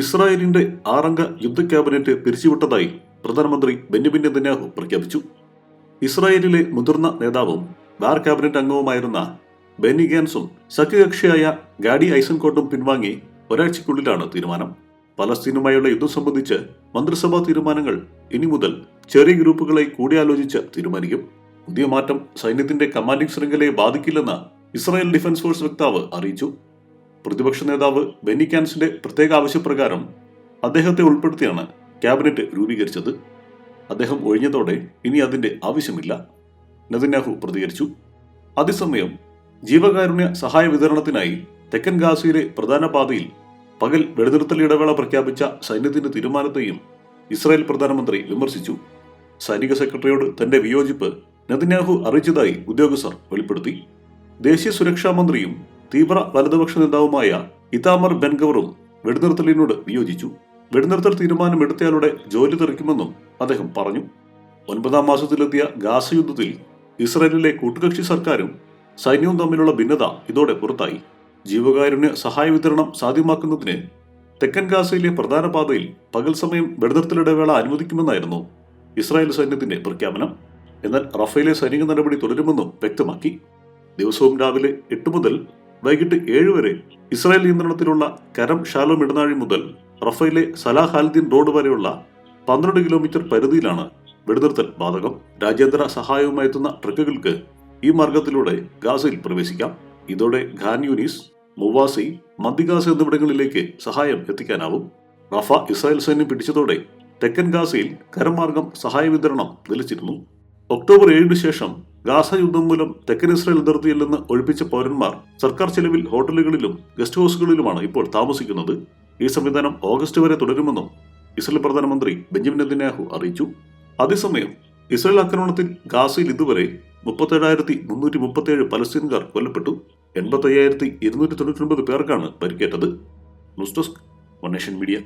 ഇസ്രായേലിന്റെ ആറംഗ യുദ്ധ ക്യാബിനറ്റ് പിരിച്ചുവിട്ടതായി പ്രധാനമന്ത്രി ബെന്യമിൻ നെതന്യാഹു പ്രഖ്യാപിച്ചു. ഇസ്രായേലിലെ മുതിർന്ന നേതാവും ബാർ ക്യാബിനറ്റ് അംഗവുമായിരുന്ന ബെന്നി ഗാൻസും സഖ്യകക്ഷിയായ ഗാഡി ഐസൻകോട്ടും പിൻവാങ്ങി ഒരാഴ്ചയ്ക്കുള്ളിലാണ് തീരുമാനം. പലസ്തീനുമായുള്ള യുദ്ധം സംബന്ധിച്ച് മന്ത്രിസഭാ തീരുമാനങ്ങൾ ഇനി മുതൽ ചെറിയ ഗ്രൂപ്പുകളെ കൂടിയാലോചിച്ച് തീരുമാനിക്കും. പുതിയ മാറ്റം സൈന്യത്തിന്റെ കമാൻഡിംഗ് ശൃംഖലയെ ബാധിക്കില്ലെന്ന് ഇസ്രായേൽ ഡിഫൻസ് ഫോഴ്സ് വക്താവ് അറിയിച്ചു. പ്രതിപക്ഷ നേതാവ് ബെന്നി കാൻസിന്റെ പ്രത്യേക ആവശ്യപ്രകാരം അദ്ദേഹത്തെ ഉൾപ്പെടുത്തിയാണ് ക്യാബിനറ്റ് രൂപീകരിച്ചത്. അദ്ദേഹം ഒഴിഞ്ഞതോടെ ഇനി അതിന്റെ ആവശ്യമില്ല. നദിനാഹു പ്രതികരിച്ചു. അതേസമയം ജീവകാരുണ്യ സഹായ വിതരണത്തിനായി തെക്കൻ ഗാസയിലെ പ്രധാന പാതയിൽ പകൽ വെടിനിർത്തൽ ഇടവേള പ്രഖ്യാപിച്ച സൈന്യത്തിന്റെ തീരുമാനത്തെയും ഇസ്രായേൽ പ്രധാനമന്ത്രി വിമർശിച്ചു. സൈനിക സെക്രട്ടറിയോട് തന്റെ വിയോജിപ്പ് നദിനാഹു അറിയിച്ചതായി ഉദ്യോഗസ്ഥർ വെളിപ്പെടുത്തി. ദേശീയ സുരക്ഷാ മന്ത്രിയും തീവ്ര വലതുപക്ഷ നേതാവുമായ ഇതാമർ ബെൻഗവറും വെടിനിർത്തലിനോട് വിയോജിച്ചു. വെടിനിർത്തൽ തീരുമാനമെടുത്തയാളുടെ ജോലി തെറിക്കുമെന്നും അദ്ദേഹം പറഞ്ഞു. ഒൻപതാം മാസത്തിലെത്തിയ ഗാസ യുദ്ധത്തിൽ ഇസ്രായേലിലെ കൂട്ടുകക്ഷി സർക്കാരും സൈന്യവും തമ്മിലുള്ള ഭിന്നത ഇതോടെ പുറത്തായി. ജീവകാരുണ്യ സഹായ വിതരണം സാധ്യമാക്കുന്നതിന് തെക്കൻ ഗാസയിലെ പ്രധാന പാതയിൽ പകൽ സമയം വെടിനിർത്തലിടവേള അനുവദിക്കുമെന്നായിരുന്നു ഇസ്രായേൽ സൈന്യത്തിന്റെ പ്രഖ്യാപനം. എന്നാൽ റഫേലെ സൈനിക നടപടി തുടരുമെന്നും വ്യക്തമാക്കി. ദിവസവും രാവിലെ എട്ട് മുതൽ വൈകിട്ട് ഏഴ് വരെ ഇസ്രായേൽ നിയന്ത്രണത്തിലുള്ള കരം ഷാലോം ഇടനാഴി മുതൽ റഫേലെ സലാഹ് റോഡ് വരെയുള്ള പന്ത്രണ്ട് കിലോമീറ്റർ പരിധിയിലാണ് വെടിനിർത്തൽ ബാധകം. രാജ്യാന്തര സഹായവുമായി എത്തുന്ന ട്രക്കുകൾക്ക് ഈ മാർഗത്തിലൂടെ ഗാസയിൽ പ്രവേശിക്കാം. ഇതോടെ ഖാൻ യൂനിസ് മുവാസി മന്ദിഗാസ എന്നിവിടങ്ങളിലേക്ക് സഹായം എത്തിക്കാനാവും. റഫ ഇസ്രായേൽ സൈന്യം പിടിച്ചതോടെ തെക്കൻ ഗാസയിൽ കരമാർഗം സഹായ വിതരണം നിലച്ചിരുന്നു. ഒക്ടോബർ ഏഴിന് ശേഷം ഗാസ യുദ്ധം മൂലം തെക്കൻ ഇസ്രായേൽ അതിർത്തിയിൽ നിന്ന് ഒഴിപ്പിച്ച പൗരന്മാർ സർക്കാർ ചെലവിൽ ഹോട്ടലുകളിലും ഗസ്റ്റ് ഹൗസുകളിലുമാണ് ഇപ്പോൾ താമസിക്കുന്നത്. ഈ സംവിധാനം ഓഗസ്റ്റ് വരെ തുടരുമെന്നും ഇസ്രായേൽ പ്രധാനമന്ത്രി ബെഞ്ചമിൻ നെതന്യാഹു അറിയിച്ചു. അതേസമയം ഇസ്രായേൽ ആക്രമണത്തിൽ ഗാസയിൽ ഇതുവരെ മുപ്പത്തേഴായിരത്തി മുന്നൂറ്റി മുപ്പത്തേഴ് പലസ്തീൻകാർ കൊല്ലപ്പെട്ടു. എൺപത്തയ്യായിരത്തി ഇരുന്നൂറ്റി തൊണ്ണൂറ്റി ഒൻപത് പേർക്കാണ് പരിക്കേറ്റത്. News desk one media.